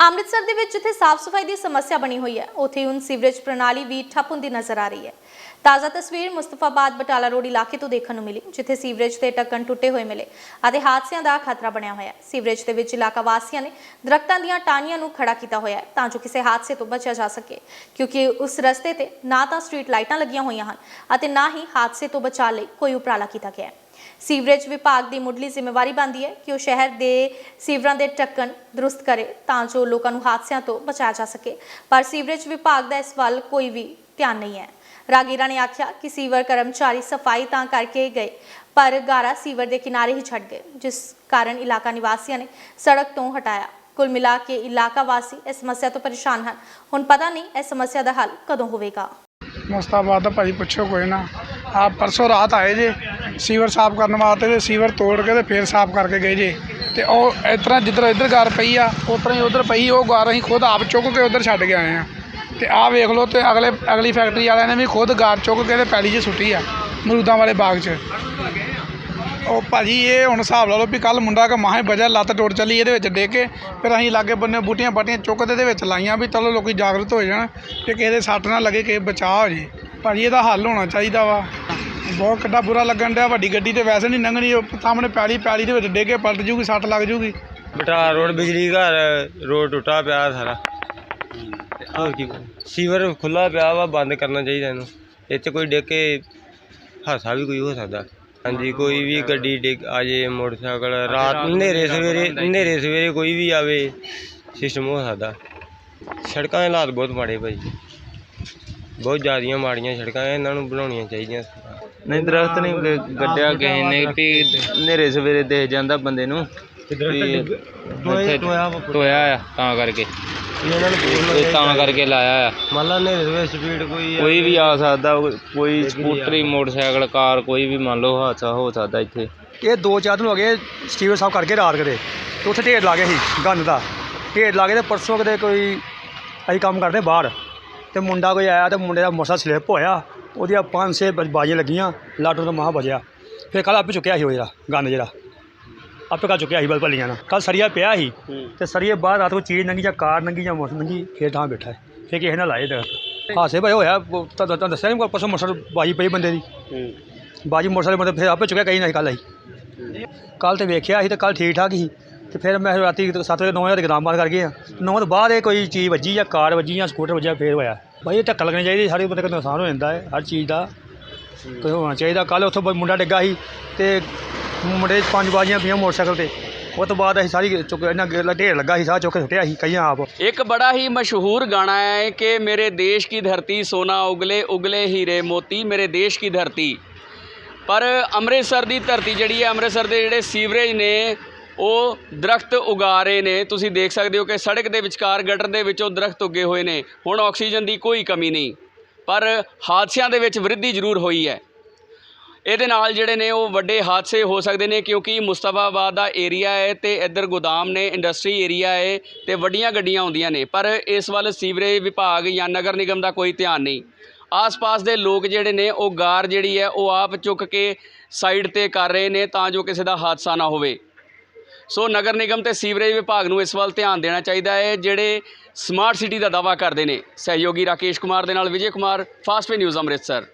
ਅੰਮ੍ਰਿਤਸਰ ਦੇ ਵਿੱਚ ਜਿੱਥੇ ਸਾਫ਼ ਸਫ਼ਾਈ ਦੀ ਸਮੱਸਿਆ ਬਣੀ ਹੋਈ ਹੈ, ਉੱਥੇ ਹੁਣ ਸੀਵਰੇਜ ਪ੍ਰਣਾਲੀ ਵੀ ਠੱਪ ਹੁੰਦੀ ਨਜ਼ਰ ਆ ਰਹੀ ਹੈ। ਤਾਜ਼ਾ ਤਸਵੀਰ ਮੁਸਤਫਾਬਾਦ ਬਟਾਲਾ ਰੋਡ ਇਲਾਕੇ ਤੋਂ ਦੇਖਣ ਨੂੰ ਮਿਲੀ, ਜਿੱਥੇ ਸੀਵਰੇਜ ਦੇ ਢੱਕਣ ਟੁੱਟੇ ਹੋਏ ਮਿਲੇ ਅਤੇ ਹਾਦਸਿਆਂ ਦਾ ਖਤਰਾ ਬਣਿਆ ਹੋਇਆ ਹੈ। ਸੀਵਰੇਜ ਦੇ ਵਿੱਚ ਇਲਾਕਾ ਵਾਸੀਆਂ ਨੇ ਦਰਖਤਾਂ ਦੀਆਂ ਟਾਹਣੀਆਂ ਨੂੰ ਖੜਾ ਕੀਤਾ ਹੋਇਆ ਹੈ, ਤਾਂ ਜੋ ਕਿਸੇ ਹਾਦਸੇ ਤੋਂ ਬਚਿਆ ਜਾ ਸਕੇ, ਕਿਉਂਕਿ ਉਸ ਰਸਤੇ ਤੇ ਨਾ ਤਾਂ ਸਟਰੀਟ ਲਾਈਟਾਂ ਲੱਗੀਆਂ ਹੋਈਆਂ ਹਨ ਅਤੇ ਨਾ ਹੀ ਹਾਦਸੇ ਤੋਂ ਬਚਾਅ ਲਈ ਕੋਈ ਉਪਰਾਲਾ ਕੀਤਾ ਗਿਆ ਹੈ। ਸੀਵਰੇਜ ਵਿਭਾਗ ਦੀ ਮੁੱਢਲੀ ਜ਼ਿੰਮੇਵਾਰੀ ਬਣਦੀ ਹੈ ਕਿ ਉਹ ਸ਼ਹਿਰ ਦੇ ਸੀਵਰਾਂ ਦੇ ਢੱਕਣ ਦਰੁਸਤ ਕਰੇ ਤਾਂ ਜੋ ਲੋਕਾਂ ਨੂੰ ਹਾਦਸਿਆਂ ਤੋਂ ਬਚਾਇਆ ਜਾ ਸਕੇ। ਪਰ ਸੀਵਰੇਜ ਵਿਭਾਗ ਦਾ ਇਸ ਵੱਲ ਕੋਈ ਵੀ ਧਿਆਨ ਨਹੀਂ ਹੈ। ਰਾਗੀਰਾ ਨੇ ਆਖਿਆ ਕਿ ਸੀਵਰ ਕਰਮਚਾਰੀ ਸਫ਼ਾਈ ਤਾਂ ਕਰਕੇ ਗਏ, ਪਰ ਗਾਰਾ ਸੀਵਰ ਦੇ ਕਿਨਾਰੇ ਹੀ ਛੱਡ ਗਏ, ਜਿਸ ਕਾਰਨ ਇਲਾਕਾ ਨਿਵਾਸੀਆਂ ਨੇ ਸੜਕ ਤੋਂ ਹਟਾਇਆ। ਕੁੱਲ ਮਿਲਾ ਕੇ ਇਲਾਕਾ ਵਾਸੀ ਇਸ ਸਮੱਸਿਆ ਤੋਂ ਪਰੇਸ਼ਾਨ ਹਨ। ਹੁਣ ਪਤਾ ਨਹੀਂ ਇਸ ਸਮੱਸਿਆ ਦਾ ਹੱਲ ਕਦੋਂ ਹੋਵੇਗਾ। ਮੁਸਤਾਬਾਦ ਦਾ ਭਾਜੀ ਪੁੱਛੋ ਕੋਈ ਨਾ। ਆਪ ਪਰਸੋਂ ਰਾਤ ਆਏ ਜੇ। ਸੀਵਰ ਸਾਫ਼ ਕਰਨ ਵਾਸਤੇ ਤੇ ਸੀਵਰ ਤੋੜ ਕੇ ਤੇ ਫਿਰ ਸਾਫ਼ ਕਰਕੇ ਗਏ ਜੇ। ਤੇ ਉਹ ਇਸ ਤਰ੍ਹਾਂ ਜਿੱਧਰ ਇੱਧਰ ਗਾਰ ਪਈ ਆ ਉਸ ਹੀ ਉਧਰ ਪਈ, ਉਹ ਗਾਰ ਅਸੀਂ ਖੁਦ ਆਪ ਚੁੱਕ ਕੇ ਉਧਰ ਛੱਡ ਕੇ ਆਏ ਆ। ਤੇ ਆਹ ਵੇਖ ਲਓ ਤੇ ਅਗਲੇ, ਅਗਲੀ ਫੈਕਟਰੀ ਵਾਲਿਆਂ ਨੇ ਵੀ ਖੁਦ ਗਾਰ ਚੁੱਕ ਕੇ ਤੇ ਪੈਲੀ 'ਚ ਸੁੱਟੀ ਆ, ਮਰੂਦਾਂ ਵਾਲੇ ਬਾਗ 'ਚ। ਉਹ ਭਾਜੀ ਇਹ ਹੁਣ ਹਿਸਾਬ ਲਾ ਲਓ ਵੀ ਕੱਲ ਮੁੰਡਾ ਕ ਮਾਹੇ ਵਜਾ, ਲੱਤ ਟੁੱਟ ਚੱਲੀ ਇਹਦੇ ਵਿੱਚ ਡੇ ਕੇ, ਫਿਰ ਅਸੀਂ ਲਾਗੇ ਬੰਨੇ ਬੂਟੀਆਂ ਬਾਟੀਆਂ ਚੁੱਕਦੇ ਇਹਦੇ ਵਿੱਚ ਲਾਈਆਂ ਵੀ ਚਲੋ ਲੋਕੀ ਜਾਗਰੂਕ ਹੋ ਜਾਣ, ਕਿ ਕਿਸੇ ਦੇ ਸੱਟ ਨਾ ਲੱਗੇ, ਕਿਸੇ ਬਚਾਅ ਹੋ ਜੇ। ਭਾਜੀ ਇਹਦਾ ਹੱਲ ਹੋਣਾ ਚਾਹੀਦਾ ਵਾ। ਬਹੁਤ ਕਿੱਡਾ ਬੁਰਾ ਲੱਗਣ ਡਿਆ ਵੱਡੀ ਗੱਡੀ ਤੇ ਵੈਸੇ ਨਹੀਂ ਲੰਘਣੀ ਉਹ ਸਾਹਮਣੇ ਪੈਲੀ ਪੈਲੀ ਦੇ ਵਿੱਚ ਡੇ ਕੇ ਪਲਟ ਜੂਗੀ ਸੱਟ ਲੱਗ ਜੂਗੀ। ਬਟਾਲਾ ਰੋਡ ਬਿਜਲੀ ਘਰ ਰੋਡ ਟੁੱਟਾ ਪਿਆ ਸਾਰਾ। ਹੋਰ ਕੀ ਸੀਵਰ ਖੁੱਲਾ ਪਿਆ ਵਾ ਬੰਦ ਕਰਨਾ ਚਾਹੀਦਾ ਇਹਨੂੰ। ਇਹ 'ਚ ਕੋਈ ਡਿੱਗ ਕੇ ਹਾਸਾ ਵੀ ਕੋਈ ਹੋ ਸਕਦਾ। ਹਾਂਜੀ ਕੋਈ ਵੀ ਗੱਡੀ ਡਿੱਗ ਆ ਜੇ ਮੋਟਰਸਾਈਕਲ ਰਾਤ ਹਨੇਰੇ ਸਵੇਰੇ ਹਨੇਰੇ ਸਵੇਰੇ ਕੋਈ ਵੀ ਆਵੇ ਸਿਸਟਮ ਹੋ ਸਕਦਾ। ਸੜਕਾਂ ਦੇ ਹਾਲਾਤ ਬਹੁਤ ਮਾੜੇ ਭਾਈ। ਬਹੁਤ ਜ਼ਿਆਦੀਆਂ ਮਾੜੀਆਂ ਸੜਕਾਂ ਇਹਨਾਂ ਨੂੰ ਬਣਾਉਣੀਆਂ ਚਾਹੀਦੀਆਂ ਨਹੀਂ ਦਰਖਤ ਨਹੀਂ ਗ- ਗੱਡਿਆ ਕਿਸੇ ਨੇ ਵੀ ਹਨੇਰੇ ਸਵੇਰੇ ਦੇਖ ਜਾਂਦਾ ਬੰਦੇ ਨੂੰ ਵੀ ਇੱਥੇ ਟੋਇਆ ਆ ਤਾਂ ਕਰਕੇ। ਇਹਨਾਂ ਨੂੰ ਇਹ ਤਾਂ ਕਰਕੇ ਲਾਇਆ ਆ। ਮੰਨ ਲਾ ਹਨੇਰੇ ਸਵੇਰੇ ਸਪੀਡ ਕੋਈ ਕੋਈ ਵੀ ਆ ਸਕਦਾ ਕੋਈ ਸਕੂਟਰੀ ਮੋਟਰਸਾਈਕਲ ਕਾਰ ਕੋਈ ਵੀ ਮੰਨ ਲਓ ਹਾਦਸਾ ਹੋ ਸਕਦਾ ਇੱਥੇ। ਇਹ ਦੋ ਚਾਰ ਦਿਨ ਹੋ ਗਏ ਸਟੀਵਰ ਸਾਹਿਬ ਕਰਕੇ ਰਾਤ ਕਦੇ। ਤੇ ਉੱਥੇ ਢੇਰ ਲਾ ਗਏ ਸੀ ਗੰਦ ਦਾ। ਢੇਰ ਲਾ ਕੇ ਤੇ ਪਰਸੋਂ ਕਦੇ ਕੋਈ ਅਸੀਂ ਕੰਮ ਕਰਦੇ ਬਾਹਰ। ਤੇ ਮੁੰਡਾ ਕੋਈ ਆਇਆ ਤੇ ਮੁੰਡੇ ਦਾ ਮੋਸਾ ਸਲਿੱਪ ਹੋਇਆ ਉਹਦੀਆਂ ਪੰਜ ਛੇ ਬ- ਬਾਜੀਆਂ ਲੱਗੀਆਂ ਲਾਟੂ ਤੋਂ ਮਹਾ ਵਜਿਆ ਫਿਰ ਕੱਲ ਆਪੇ ਚੁੱਕਿਆ ਸੀ ਉਹ ਜਿਹੜਾ ਗੰਦ ਜਿਹੜਾ। ਆਪੇ ਕੱਲ੍ਹ ਚੁੱਕਿਆ ਸੀ ਬਲ ਭੱਲੀਆਂ ਨਾਲ। ਕੱਲ ਸਰੀਆ ਪਿਆ ਸੀ ਤੇ ਸਰੀਏ ਬਾਹਰ ਰਾਤ ਕੋਈ ਚੀਜ਼ ਨੰਗੀ ਜਾਂ ਕਾਰ ਨੰਗੀ ਜਾਂ ਮੋਟਰ ਨੰਗੀ ਫੇਰ ਤਾਂ ਬੈਠਾ ਹੈ ਫੇਰ ਕਿਸੇ ਨਾਲ ਲਾਏ ਤੇ ਹਾਸੇ ਭਾਈ ਹੋਇਆ। ਉਹ ਤਾਂ ਦੱਸਿਆ ਨਹੀਂ ਪਰਸੋਂ ਮੋਟਰ ਬਾਜੀ ਪਈ ਬੰਦੇ ਦੀ। ਬਾਜੀ ਮੋਟਰਸਾਈਕਲ ਮਤਲਬ ਫਿਰ ਆਪੇ ਚੁੱਕਿਆ ਕਈ ਨਹੀਂ ਕੱਲ ਆਈ। ਕੱਲ ਤੇ ਵੇਖਿਆ ਸੀ ਤੇ ਕੱਲ ਠੀਕ ਠਾਕ ਸੀ। ਤੇ ਫਿਰ ਮੈਂ ਰਾਤੀ 7 ਵਜੇ 9 ਵਜੇ ਤੱਕ ਗਦਾਮ ਬੰਦ ਕਰ ਗਏ ਆ 9 ਤੋਂ ਬਾਅਦ ਇਹ ਕੋਈ ਚੀਜ਼ ਵੱਜੀ ਜਾਂ ਕਾਰ ਵੱਜੀ ਜਾਂ ਸਕੂਟਰ ਵੱਜਿਆ ਫੇਰ ਹੋਇਆ। ਭਾਈ ਇਹ ਧੱਕਾ ਲੱਗਣੀ ਚਾਹੀਦੀ ਸਾਰੇ ਬੰਦੇ ਨੂੰ ਨੁਕਸਾਨ ਹੋ ਜਾਂਦਾ ਹੈ ਹਰ ਚੀਜ਼ ਦਾ। ਕੋਈ ਹੋਣਾ ਚਾਹੀਦਾ। ਕੱਲ ਉੱਥੋਂ ਮੁੰਡਾ ਡਿੱਗਾ ਸੀ ਤੇ ਮੁੰਡੇ ਪੰਜ ਬਾਜੀਆਂ ਪਈਆਂ ਮੋਟਰਸਾਈਕਲ ਤੇ। ਉਹ ਤੋਂ ਬਾਅਦ ਅਸੀਂ ਸਾਰੀ ਚੁੱਕ ਇਹਨਾਂ ਗੇਲਾ ਢੇਰ ਲੱਗਾ ਸੀ ਸਾਹ ਚੁੱਕ ਕੇ ਸੁੱਟਿਆ ਸੀ ਕਈਆਂ ਆਪ। ਇੱਕ ਬੜਾ ਹੀ ਮਸ਼ਹੂਰ ਗਾਣਾ ਹੈ ਕਿ ਮੇਰੇ ਦੇਸ਼ ਕੀ ਧਰਤੀ ਸੋਨਾ ਉਗਲੇ ਉਗਲੇ ਹੀਰੇ ਮੋਤੀ ਮੇਰੇ ਦੇਸ਼ ਕੀ ਧਰਤੀ। ਪਰ ਅੰਮ੍ਰਿਤਸਰ ਦੀ ਧਰਤੀ ਜਿਹੜੀ ਹੈ ਅੰਮ੍ਰਿਤਸਰ ਦੇ ਜਿਹੜੇ ਸੀਵਰੇਜ ਨੇ ਉਹ ਦਰਖਤ ਉਗਾ ਰਹੇ ਨੇ। ਤੁਸੀਂ ਦੇਖ ਸਕਦੇ ਹੋ ਕਿ ਸੜਕ ਦੇ ਵਿਚਕਾਰ ਗਟਰ ਦੇ ਵਿੱਚੋਂ ਦਰਖਤ ਉੱਗੇ ਹੋਏ ਨੇ। ਹੁਣ ਆਕਸੀਜਨ ਦੀ ਕੋਈ ਕਮੀ ਨਹੀਂ। ਪਰ ਹਾਦਸਿਆਂ ਦੇ ਵਿੱਚ ਵ੍ਰਿੱਧੀ ਜ਼ਰੂਰ ਹੋਈ ਹੈ। ਇਹਦੇ ਨਾਲ ਜਿਹੜੇ ਨੇ ਉਹ ਵੱਡੇ ਹਾਦਸੇ ਹੋ ਸਕਦੇ ਨੇ ਕਿਉਂਕਿ ਮੁਸਤਫਾਬਾਦ ਦਾ ਏਰੀਆ ਹੈ ਤੇ ਇੱਧਰ ਗੋਦਾਮ ਨੇ, ਇੰਡਸਟਰੀ ਏਰੀਆ ਹੈ ਤੇ ਵੱਡੀਆਂ ਗੱਡੀਆਂ ਆਉਂਦੀਆਂ ਨੇ। ਪਰ ਇਸ ਵੱਲ ਸੀਵਰੇਜ ਵਿਭਾਗ ਜਾਂ ਨਗਰ ਨਿਗਮ ਦਾ ਕੋਈ ਧਿਆਨ ਨਹੀਂ। ਆਸ-ਪਾਸ ਦੇ ਲੋਕ ਜਿਹੜੇ ਨੇ, ਉਹ ਗਾਰ ਜਿਹੜੀ ਹੈ, ਉਹ ਆਪ ਚੁੱਕ ਕੇ ਸਾਈਡ ਤੇ ਕਰ ਰਹੇ ਨੇ ਤਾਂ ਜੋ ਕਿਸੇ ਦਾ ਹਾਦਸਾ ਨਾ ਹੋਵੇ। ਸੋ ਨਗਰ ਨਿਗਮ ਤੇ ਸੀਵਰੇਜ ਵਿਭਾਗ ਨੂੰ ਇਸ ਵੱਲ ਧਿਆਨ ਦੇਣਾ ਚਾਹੀਦਾ ਹੈ, ਜਿਹੜੇ ਸਮਾਰਟ ਸਿਟੀ ਦਾ ਦਾਵਾ ਕਰਦੇ ਨੇ। ਸਹਿਯੋਗੀ ਰਾਕੇਸ਼ ਕੁਮਾਰ ਦੇ ਨਾਲ ਵਿਜੇ ਕੁਮਾਰ, ਫਾਸਟ ਨਿਊਜ਼ ਅੰਮ੍ਰਿਤਸਰ।